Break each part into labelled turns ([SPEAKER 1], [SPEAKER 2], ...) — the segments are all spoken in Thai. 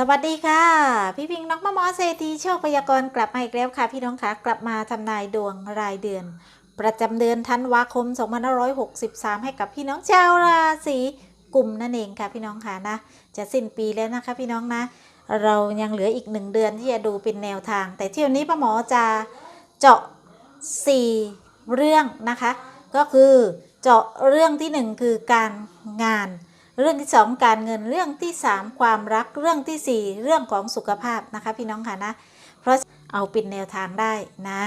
[SPEAKER 1] สวัสดีค่ะ พี่พิงค์น้องมะมอเศรษฐีโชคพยากรณ์กลับมาอีกแล้วค่ะ พี่น้องคะกลับมาทำนายดวงรายเดือน ประจำเดือนธันวาคม 2563 ให้กับพี่น้องชาวราศีกุมนั่นเองค่ะพี่น้องค่ะนะ จะสิ้นปีแล้วนะคะพี่น้องนะ เรายังเหลืออีกหนึ่งเดือนที่จะดูเป็นแนวทาง แต่เที่ยวนี้ป้าหมอจะเจาะ 4 เรื่องนะคะ ก็คือเจาะเรื่องที่ 1 คือการงาน เรื่องที่2การเงินเรื่องที่3ความรักเรื่องทีสี่4เรื่องของสุขภาพนะคะพี่น้องค่ะนะ เพราะเอาเป็นแนวทางได้นะ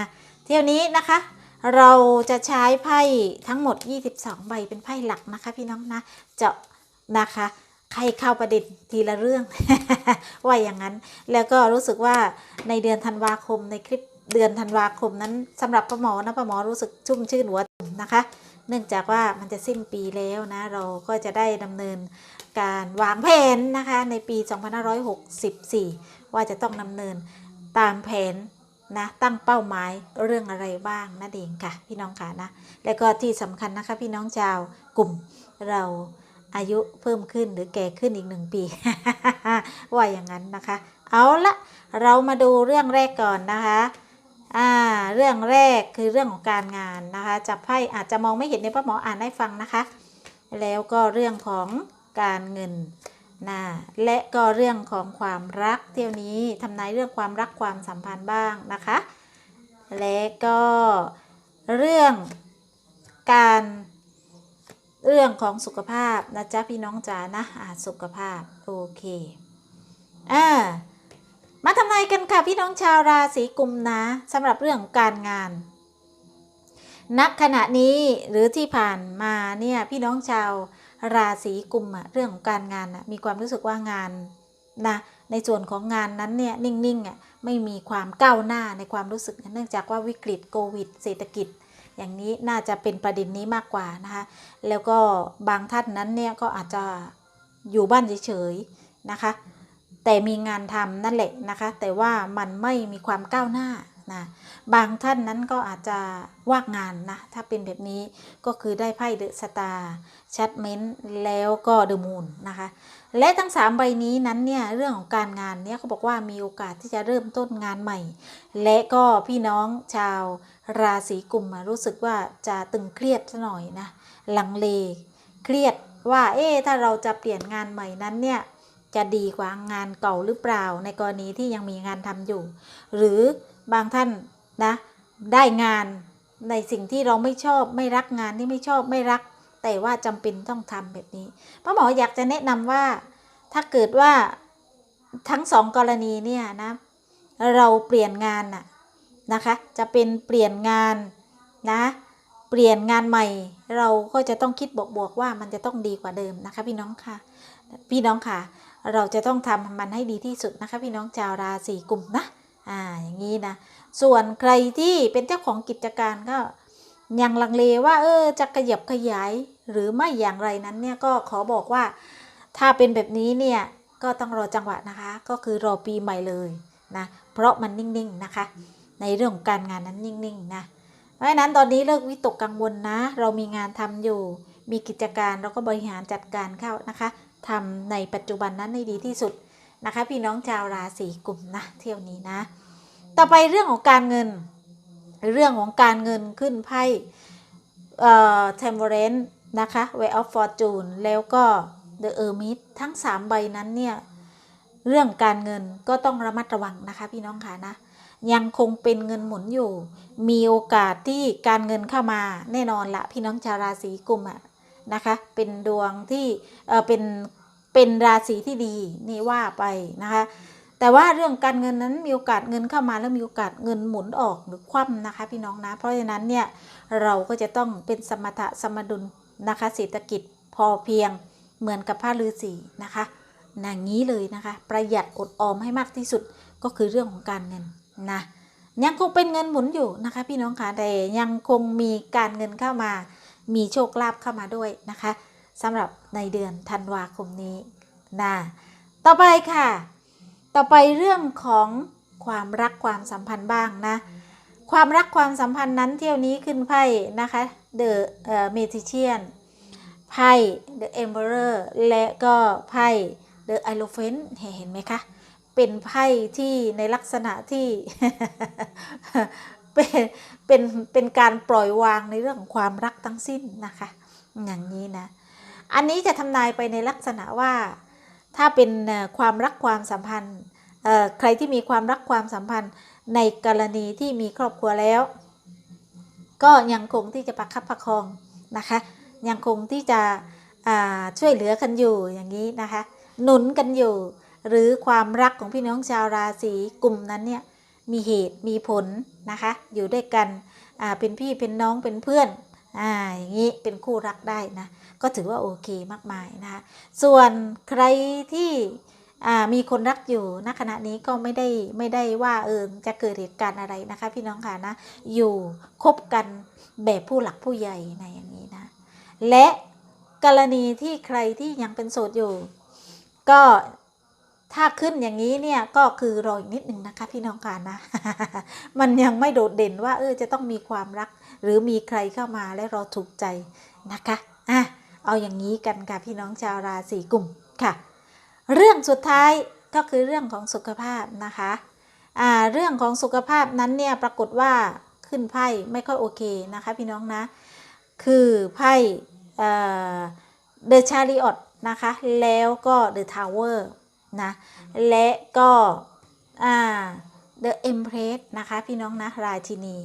[SPEAKER 1] เที่ยวนี้นะคะเราจะใช้ไพ่ทั้งหมด 22 ใบเป็นไพ่หลักนะคะ พี่น้องนะเจาะนะคะ ใครเข้าประเด็นทีละเรื่อง ว่าอย่างนั้น แล้วก็รู้สึกว่าในเดือนธันวาคมในคลิปเดือนธันวาคมนั้นสำหรับป้าหมอนะป้าหมอรู้สึกชุ่มชื่นหัวนะคะ เนื่องจากว่ามันจะสิ้นปีแล้วนะเราก็จะได้ดำเนินการวางแผนนะคะในปี 2564 ว่าจะต้องดำเนินตามแผนนะตั้งเป้าหมายเรื่องอะไรบ้างนั่นเองค่ะ พี่น้องค่ะนะและก็ที่สำคัญนะคะพี่น้องชาวกลุ่มเราอายุเพิ่มขึ้นหรือแก่ขึ้นอีกหนึ่งปี ว่าอย่างนั้นนะคะ เอาละเรามาดูเรื่องแรกก่อนนะคะ อ่าเรื่องแรกคือเรื่องของการงานนะคะจับไพ่อาจจะมองไม่เห็นในยป้าหมออ่านให้ฟังนะคะ แล้วก็เรื่องของการเงินนะและก็เรื่องของความรักเที่ยวนี้ทำนายเรื่องความรักความสัมพันธ์บ้างนะคะ และก็เรื่องการเรื่องของสุขภาพนะจ๊ะพี่น้องจ๋านะอ่าสุขภาพโอเคอ่า มาทำนายกันค่ะพี่น้องชาวราศีกุมนะสำหรับเรื่องของการงานณขณะนี้หรือที่ผ่านมาเนี่ยพี่น้องชาวราศีกุมอะเรื่องของการงานอะมีความรู้สึกว่างานนะในส่วนของงานนั้นเนี่ยนิ่งๆอะไม่มีความก้าวหน้าในความรู้สึกเนื่องจากว่าวิกฤตโควิด เศรษฐกิจ อย่างนี้น่าจะเป็นประเด็นนี้มากกว่านะคะแล้วก็บางท่านนั้นเนี่ยก็อาจจะอยู่บ้านเฉยๆนะคะ แต่มีงานทำนั่นแหละนะคะ แต่ว่ามันไม่มีความก้าวหน้านะบางท่านนั้นก็อาจจะว่างงานนะ ถ้าเป็นแบบนี้ก็คือได้ไพ่เดอะสตาร์ชัดเมนต์แล้วก็เดอะมูนนะคะ และทั้ง 3 ใบนี้นั้นเนี่ยเรื่องของการงานเนี่ยเขาบอกว่ามีโอกาสที่จะเริ่มต้นงานใหม่ และก็พี่น้องชาวราศีกุมรู้สึกว่าจะตึงเครียดซะหน่อยนะลังเลเครียดว่าเอ๊ะถ้าเราจะเปลี่ยนงานใหม่นั้นเนี่ย จะดีกว่างานเก่าหรือเปล่าในกรณีที่ยังมีงานทำอยู่ หรือบางท่านนะได้งานในสิ่งที่เราไม่ชอบไม่รักงานที่ไม่ชอบไม่รัก แต่ว่าจำเป็นต้องทำแบบนี้ป้าหมออยากจะแนะนำว่าถ้าเกิดว่าทั้งสองกรณีเนี่ยนะเราเปลี่ยนงานน่ะนะคะ จะเป็นเปลี่ยนงานนะ เปลี่ยนงานใหม่ เราก็จะต้องคิดบวกๆว่ามันจะต้องดีกว่าเดิมนะคะพี่น้องค่ะ พี่น้องค่ะ เราจะต้องทำมันให้ดีที่สุดนะคะ พี่น้องชาวราศีกุมนะอ่าอย่างนี้นะส่วนใครที่เป็นเจ้าของกิจการก็ยังลังเลว่าเออจะขยับขยายหรือไม่อย่างไรนั้นเนี่ยก็ขอบอกว่าถ้าเป็นแบบนี้เนี่ยก็ต้องรอจังหวะนะคะ ก็คือรอปีใหม่เลยนะเพราะมันนิ่งๆนะคะ ในเรื่องของการงานนั้นนิ่งๆนะ ราะฉะนั้นตอนนี้เลิกวิตกกังวลนะ เรามีงานทำอยู่ มีกิจการเราก็บริหารจัดการเข้านะคะทำในปัจจุบันนั้นให้ดีที่สุดนะคะ พี่น้องชาวราศีกุมนะเที่ยวนี้นะ ต่อไปเรื่องของการเงิน เรื่องของการเงินขึ้นไพ่เอ่อ Temperance นะคะ Way of Fortune แล้วก็ The Hermit ทั้ง 3 ใบนั้นเนี่ย เรื่องการเงินก็ต้องระมัดระวังนะคะ พี่น้องค่ะนะ ยังคงเป็นเงินหมุนอยู่ มีโอกาสที่การเงินเข้ามาแน่นอนละพี่น้องชาวราศีกุมอะนะคะ เป็นดวงที่เออเป็นเป็นราศีที่ดีนี่ว่าไปนะคะ แต่ว่าเรื่องการเงินนั้นมีโอกาสเงินเข้ามาแล้วมีโอกาสเงินหมุนออกหรือคว่ำนะคะ พี่น้องนะ เพราะฉะนั้นเนี่ยเราก็จะต้องเป็นสมถะสมดุลนะคะเศรษฐกิจพอเพียงเหมือนกับผ้าลือสีนะคะอย่างนี้เลยนะคะ ประหยัดอดออมให้มากที่สุดก็คือเรื่องของการเงิน นะยังคงเป็นเงินหมุนอยู่นะคะพี่น้องคะแต่ยังคงมีการเงินเข้ามา มีโชคลาภเข้ามาด้วยนะคะสำหรับในเดือนธันวาคมนี้นะต่อไปค่ะ ต่อไปเรื่องของความรักความสัมพันธ์บ้างนะความรักความสัมพันธ์นั้นเที่ยวนี้ขึ้นไพ่นะคะ The เอ่อ Magician ไพ่ The Emperor และก็ไพ่ The Elephant เห็นไหมคะ เป็นไพ่ที่ในลักษณะที่เป็นเป็นเป็นการปล่อยวางในเรื่องของความรักทั้งสิ้นนะคะ อย่างนี้นะ อันนี้จะทำนายไปในลักษณะว่า ถ้าเป็นความรักความสัมพันธ์ใครที่มีความรักความสัมพันธ์ในกรณีที่มีครอบครัวแล้ว ก็ยังคงที่จะประคับประคองนะคะ ยังคงที่จะช่วยเหลือกันอยู่อย่างนี้นะคะ หนุนกันอยู่ หรือความรักของพี่น้องชาวราศีกลุ่มนั้นเนี่ยมีเหตุมีผลนะคะ อยู่ด้วยกันเป็นพี่เป็นน้องเป็นเพื่อนอ่าอย่างนี้เป็นคู่รักได้นะ ก็ถือว่าโอเคมากมายนะคะ ส่วนใครที่มีคนรักอยู่ณขณะนี้ก็ไม่ได้ไม่ได้ว่าเออจะเกิดเหตุการณ์อะไรนะคะ พี่น้องค่ะนะอยู่คบกันแบบผู้หลักผู้ใหญ่ในอย่างนี้นะ และกรณีที่ใครที่ยังเป็นโสดอยู่ ก็ ถ้าขึ้นอย่างนี้เนี่ยก็คือรออีกนิดหนึ่งนะคะพี่น้องค่ะนะ มันยังไม่โดดเด่นว่าเออจะต้องมีความรัก หรือมีใครเข้ามาและเราถูกใจนะคะอะเอาอย่างนี้กันค่ะพี่น้องชาวราศีกุมค่ะ เรื่องสุดท้ายก็คือเรื่องของสุขภาพนะคะอ่าเรื่องของสุขภาพนั้นเนี่ยปรากฏว่าขึ้นไพ่ไม่ค่อยโอเคนะคะพี่น้องนะ คือไพ่เดอะชาริออตนะคะแล้วก็เดอะทาวเวอร์ นะ และก็อ่าเดอะเอ็มเพรสนะคะ พี่น้องนะ ราชินี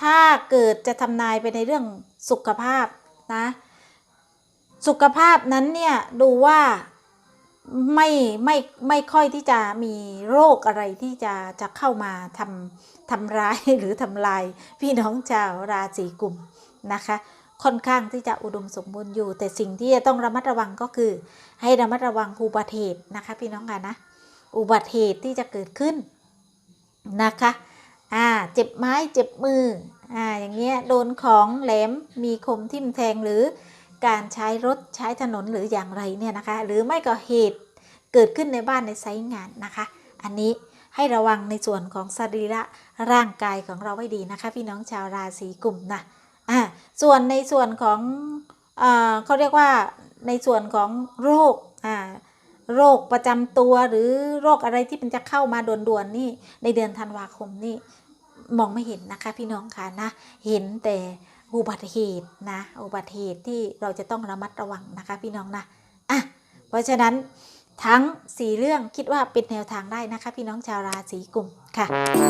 [SPEAKER 1] ถ้าเกิดจะทำนายไปในเรื่องสุขภาพนะ สุขภาพนั้นเนี่ย ดูว่าไม่ไม่ไม่ค่อยที่จะมีโรคอะไรที่จะจะเข้ามาทำทำร้ายหรือทำลาย พี่น้องชาวราศีกุมนะคะ ค่อนข้างที่จะอุดมสมบูรณ์อยู่ แต่สิ่งที่จะต้องระมัดระวังก็คือ ให้ระมัดระวังอุบัติเหตุนะคะ พี่น้องค่ะนะ อุบัติเหตุที่จะเกิดขึ้นนะคะอ่าเจ็บไม้เจ็บมืออ่าอย่างเงี้ยโดนของแหลมมีคมทิ่มแทงหรือการใช้รถใช้ถนนหรืออย่างไรเนี่ยนะคะ หรือไม่ก็เหตุเกิดขึ้นในบ้านในไซต์งานนะคะ อันนี้ให้ระวังในส่วนของสรีระร่างกายของเราไว้ดีนะคะ พี่น้องชาวราศีกุมนะอ่า ส่วนในส่วนของอ่าเขาเรียกว่าในส่วนของโรคอ่าโรคประจำตัวหรือโรคอะไรที่มันจะเข้ามาด่วนๆนี่ในเดือนธันวาคมนี่มองไม่เห็นนะคะพี่น้องค่ะนะเห็นแต่อุบัติเหตุนะอุบัติเหตุที่เราจะต้องระมัดระวังนะคะพี่น้องนะอะเพราะฉะนั้นทั้งสี่เรื่องคิดว่าเป็นแนวทางได้นะคะ พี่น้องชาวราศีกุมค่ะ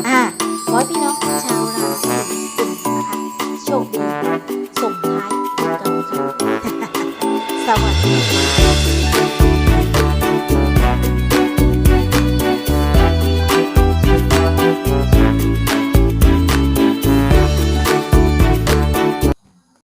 [SPEAKER 1] อะขอพี่น้องชาวราศี นะคะโชคดีส่งท้ายปีเก่าค่ะสวัสดีค่ะ